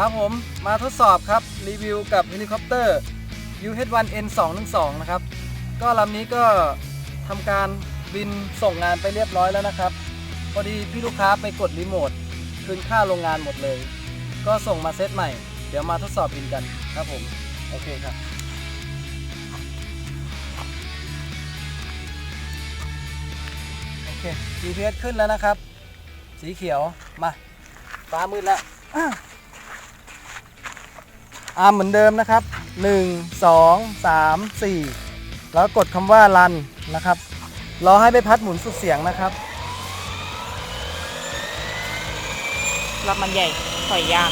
ครับผมมาทดสอบครับ รีวิวกับเฮลิคอปเตอร์ UH1N212 นะครับ ก็ลำนี้ก็ทำการบินส่งงานไปเรียบร้อยแล้วนะครับ พอดีพี่ลูกค้าไปกดรีโมทคืนค่าโรงงานหมดเลย ก็ส่งมาเซตใหม่ เดี๋ยวมาทดสอบบินกันครับผม โอเคครับโอเค GPS ขึ้นแล้วนะครับ สีเขียวมาฟ้ามืดแล้ว อะอาร์มเหมือนเดิมนะครับ 1 2 3 4 แล้วกดคำว่ารันนะครับรอให้ใบพัดหมุนสุดเสียงนะครับ รับมันใหญ่ถอยย่าง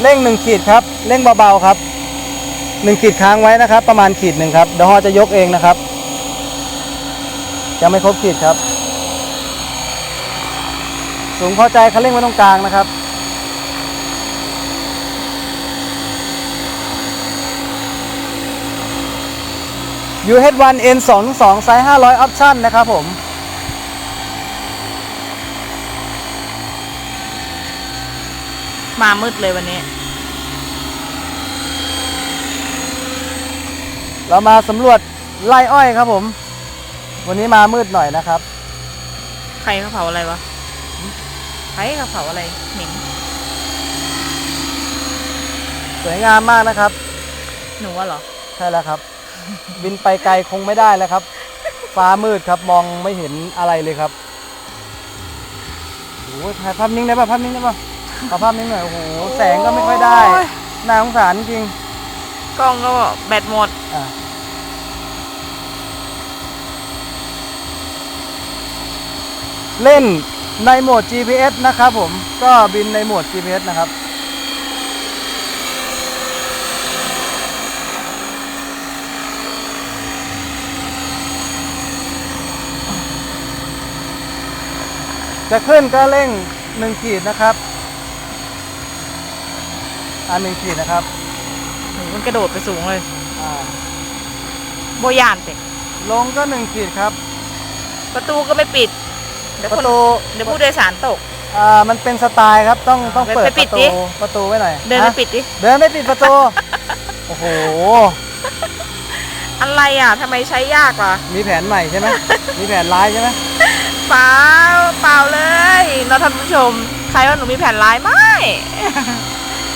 เร่งหนึ่งขีดครับเร่งเบาๆครับหนึ่งขีดค้างไว้นะครับ ประมาณขีดหนึ่งครับเดี๋ยวฮอจะยกเองนะครับยังไม่ครบขีดครับ สูงพอใจคันเร่งไว้ตรงกลางนะครับ UH1 N2 2 ไซส์500 ออปชั่นนะครับผมมามืดเลยวันนี้ เรามาสำรวจไร่อ้อยครับผม วันนี้มามืดหน่อยนะครับ ใครเขาเผาอะไรวะ ใครเขาเผาอะไรเหม็นสวยงามมากนะครับ หนูว่าเหรอ ใช่แล้วครับ บินไปไกลคงไม่ได้แล้วครับ ฟ้ามืดครับมองไม่เห็นอะไรเลยครับโอ้โหถ่ายภาพนิ่งได้ป่ะภาพนิ่งได้ป่ะขอภาพนิ่งหน่อยโอ้โหแสงก็ไม่ค่อยได้โอ้ย น่าสงสารจริงกล้องก็แบตหมด อะเล่น ในโหมด GPS นะครับผมก็บินในโหมด GPS นะครับ จะขึ้นก็เร่งหนึ่งขีดนะครับอ่าหนึ่งขีดนะครับหนูมันกระโดดไปสูงเลยอ่าโบยานเตะลงก็หนึ่งขีดครับ ประตูก็ไม่ปิด เดี๋ยวปคนระตูเดี๋ยวผู้โดยสารตก อ่ามันเป็นสไตล์ครับต้องต้องไปเปิดไปปปิดระตูดิประตูไว้หน่อยเดินไปฮะปิดดิ เดินไม่ปิดประตู โอ้โห อะไรอะทำไมใช้ยากวะมีแผนใหม่ใช่ไหมมีแผนร้ายใช่ไหมเปล่าเปล่าเลยเราท่านผู้ชม ใครว่าหนูมีแผนร้ายไหม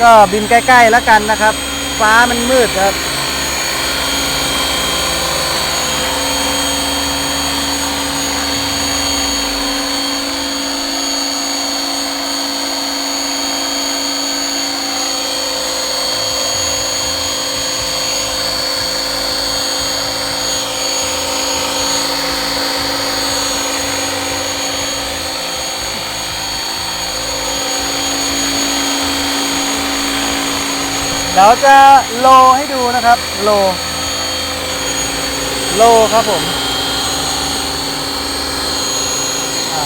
ก็บินใกล้ๆแล้วกันนะครับ ฟ้ามันมืดครับ ยวจะโลให้ดูนะครับ โล โลครับผมอ่า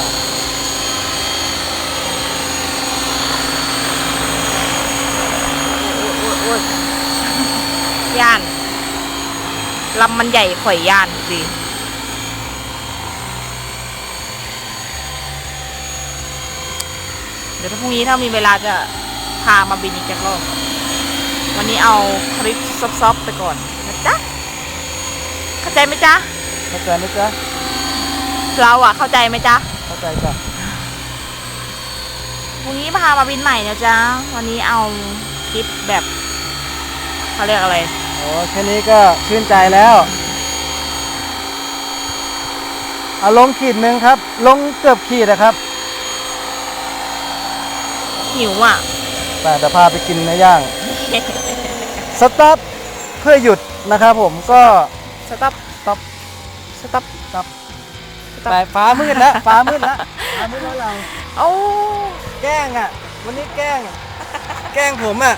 ย่านลำมันใหญ่ข่อยย่านสิเดี๋ยวถ้าพรุ่งนี้ถ้ามีเวลาจะพามาบินอีกจักรอบ วันนี้เอาคลิปซอฟๆไปก่อนนะจ๊ะ เข้าใจไหมจ๊ะ เข้าใจไหมจ๊ะ เราอะเข้าใจไหมจ๊ะ เข้าใจจ้ะพรุ่งนี้พามาบินใหม่นะจ๊ะ วันนี้เอาคลิปแบบเขาเรียกอะไร โอ้แค่นี้ก็ชื่นใจแล้วเอาลงขีดหนึ่งครับ ลงเกือบขีดนะครับหิวอะแต่เดี๋ยวพาไปกินเนื้อย่าง สต็อปเพื่อหยุดนะครับผมก็สต็อปสต็อปสต็อปสต็อปสต็อปแต่ฟ้ามืดแล้วฟ้ามืดแล้วฟ้ามืดแล้วเราโอ้แกล้งอะ วันนี้แกล้ง แกล้งผมอะ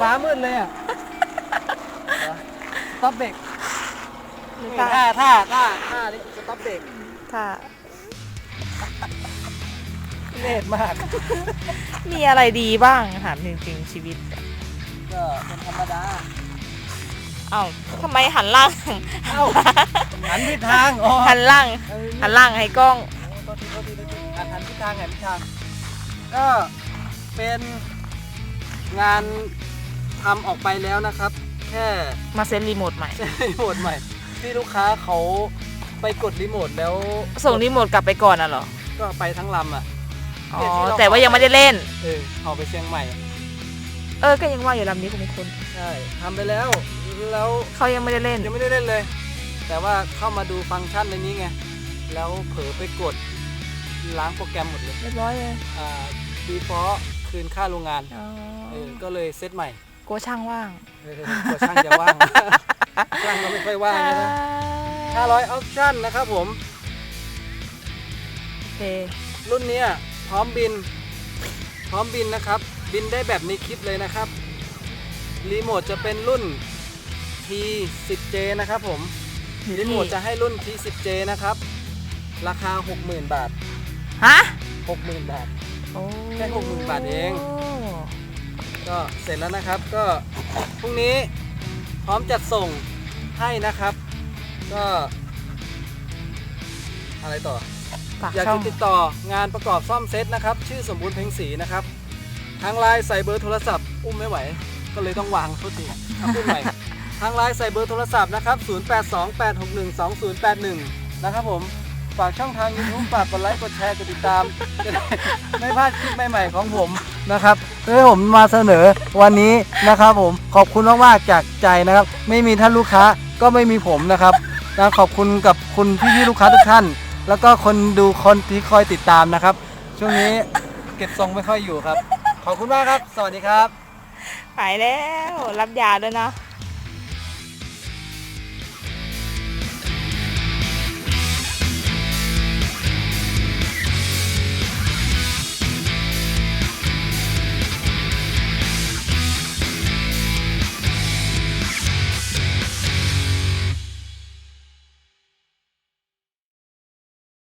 ฟ้ามืดเลยอะสต็อปเบรกท่าท่าท่าท่าท่านี่สต็อปเบรกท่าเละมาก มีอะไรดีบ้างถามจริงๆชีวิต ก็เป็นธรรมดา เอ้าทำไมหันล่าง เอ้า หันผิดทางอ๋อหันล่าง เออหันล่างให้กล้อง โทษทีโทษทีโทษทีหันหันทิศทางหันทิศทาง ก็เป็นงานทำออกไปแล้วนะครับ แค่ มาเซ็ตรีโมทใหม่ รีโมทใหม่ ที่ลูกค้าเขาไปกดรีโมทแล้วส่งรีโมทกลับไปก่อนน่ะเหรอ ก็ไปทั้งลำอะ อ๋อเนี่ยที่เราแต่ว่ายังไม่ได้เล่น เออเอาไปเชียงใหม่อะ เออก็ยังว่าอยู่ลำนี้คุณคุณใช่ทำไปแล้ว แล้วเขายังไม่ได้เล่น ยังไม่ได้เล่นเลย แต่ว่าเข้ามาดูฟังก์ชันในนี้ไง แล้วเผลอไปกดล้างโปรแกรมหมดเลยเรียบร้อยเลยอ่าดีฟอลคืนค่าโรงงานอ๋อเออก็เลยเซตใหม่กลัวช่างว่างเออกว่าช่างจะว่าง ช่างก็ไม่ค่อยว่างนะ500ออปชั่นนะครับผม โอเครุ่รุ่นเนี้ยพร้อมบิน พร้อมบินนะครับ บินได้แบบในคลิปเลยนะครับ รีโมทจะเป็นรุ่น T10J นะครับผม อยู่รีที่โมทจะให้รุ่น T10J นะครับ ราคา 60,000 บาท ฮะ60,000 บาท โอ้แค่60,000บาทเอง ก็เสร็จแล้วนะครับก็พรุ่งนี้พร้อมจัดส่งให้นะครับ ก็อะไรต่อ ฝากอยากช่อง จะติดต่องานประกอบซ่อมเซตนะครับ ชื่อสมบูรณ์เพ็งศรีนะครับ ทางไลน์ใส่เบอร์โทรศัพท์อุ้มไม่ไหว ก็เลยต้องวางโทษทีเอาอุ้มใหม่ ทางไลน์ใส่เบอร์โทรศัพท์นะครับ 0828612081 นะครับผม ฝากช่องทาง YouTube ฝากกดไลค์ กดแชร์ กดติดตามจะได้ไม่พลาดคลิปใหม่ๆของผมนะครับที่ผมมาเสนอวันนี้นะครับผม ขอบคุณมากๆจากใจนะครับ ไม่มีท่านลูกค้าก็ไม่มีผมนะครับนะขอบคุณกับคุณพี่ๆลูกค้าทุกท่าน แล้วก็คนดูคนที่คอยติดตามนะครับ ช่วงนี้เก็บทรงไม่ค่อยอยู่ครับ ขอบคุณมากครับ สวัสดีครับ ไปแล้ว รับยาด้วยนะ